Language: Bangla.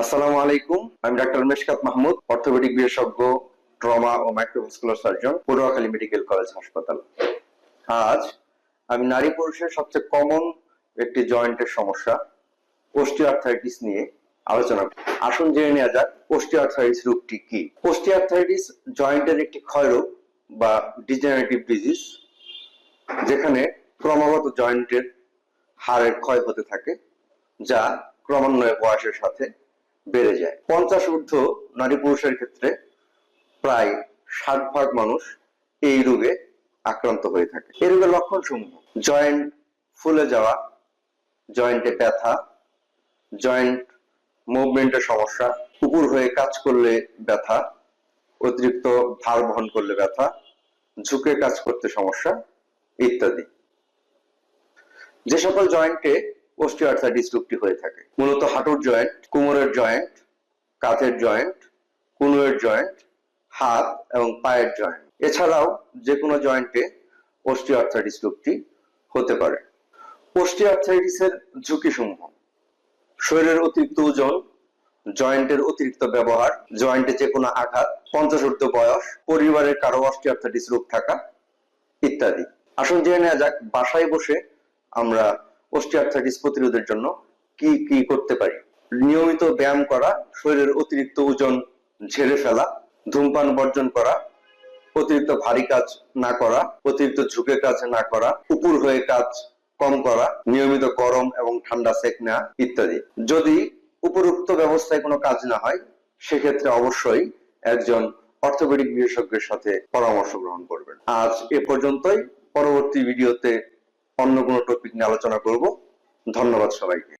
আসসালামু আলাইকুম। আমি ডাক্তার মেশকাত মাহমুদ, অর্থোপেডিক বিশেষজ্ঞ, ট্রমা ও microvascular surgeon Patuakhali medical college হাসপাতাল। আজ আমি নারী পুরুষের সবচেয়ে কমন একটি জয়েন্টের সমস্যা অস্টিওআর্থাইটিস নিয়ে আলোচনা। আসুন জেনে নেওয়া যাক অস্টিওআর্থাইটিস রোগটি কি। অস্টিওআর্থাইটিস জয়েন্টের একটি ক্ষয়রোগ বা ডিজেনারেটিভ ডিজিজ যেখানে ক্রমাগত জয়েন্টের হাড়ের ক্ষয় হতে থাকে, যা ক্রমান্বয়ে বয়সের সাথে বেড়ে যায়। পঞ্চাশ ঊর্ধ্ব নারী পুরুষের ক্ষেত্রে প্রায় ষাট ভাগ মানুষ এই রোগে আক্রান্ত হয়ে থাকে। এই রোগের লক্ষণ সমূহ জয়েন্ট ফুলে যাওয়া, জয়েন্টে ব্যথা, জয়েন্ট মুভমেন্টের সমস্যা, কুকুর হয়ে কাজ করলে ব্যথা, অতিরিক্ত ভার বহন করলে ব্যথা, ঝুঁকে কাজ করতে সমস্যা ইত্যাদি। যে সকল জয়েন্টে অস্টিওআর্থাইটিস রোগটি হয়ে থাকে। মূলত হাঁটুর জয়েন্ট কোমরের জয়েন্ট কাঁধের জয়েন্ট কুনুয়ের জয়েন্ট হাত এবং পায়ের জয়েন্ট এছাড়াও যে কোনো জয়েন্টে অস্টিওআর্থাইটিস রোগটি হতে পারে। অস্টিওআর্থাইটিসের ঝুঁকি সমূহ শরীরের অতিরিক্ত ওজন জয়েন্টের অতিরিক্ত ব্যবহার জয়েন্টে যে কোনো আঘাত পঞ্চাশ ঊর্ধ্ব বয়স, পরিবারের কারও অস্টিওআর্থাইটিস রোগ থাকা ইত্যাদি। আসুন জেনে নেওয়া যাক, বাসায় বসে আমরা অস্টিওআর্থাইটিস প্রতিরোধের জন্য কি কি করতে পারি? নিয়মিত ব্যায়াম করা, শরীরের অতিরিক্ত ওজন ঝেড়ে ফেলা, ধূমপান বর্জন করা, অতিরিক্ত ভারী কাজ না করা, অতিরিক্ত ঝুঁকে কাজ না করা, উপর হয়ে কাজ কম করা, নিয়মিত গরম এবং ঠান্ডা সেক নেওয়া ইত্যাদি। যদি উপরোক্ত ব্যবস্থায় কোনো কাজ না হয়, সেক্ষেত্রে অবশ্যই একজন অর্থোপেডিক বিশেষজ্ঞের সাথে পরামর্শ গ্রহণ করবেন। আজ এ পর্যন্তই। পরবর্তী ভিডিওতে অন্য কোনো টপিক নিয়ে আলোচনা করব। ধন্যবাদ সবাইকে।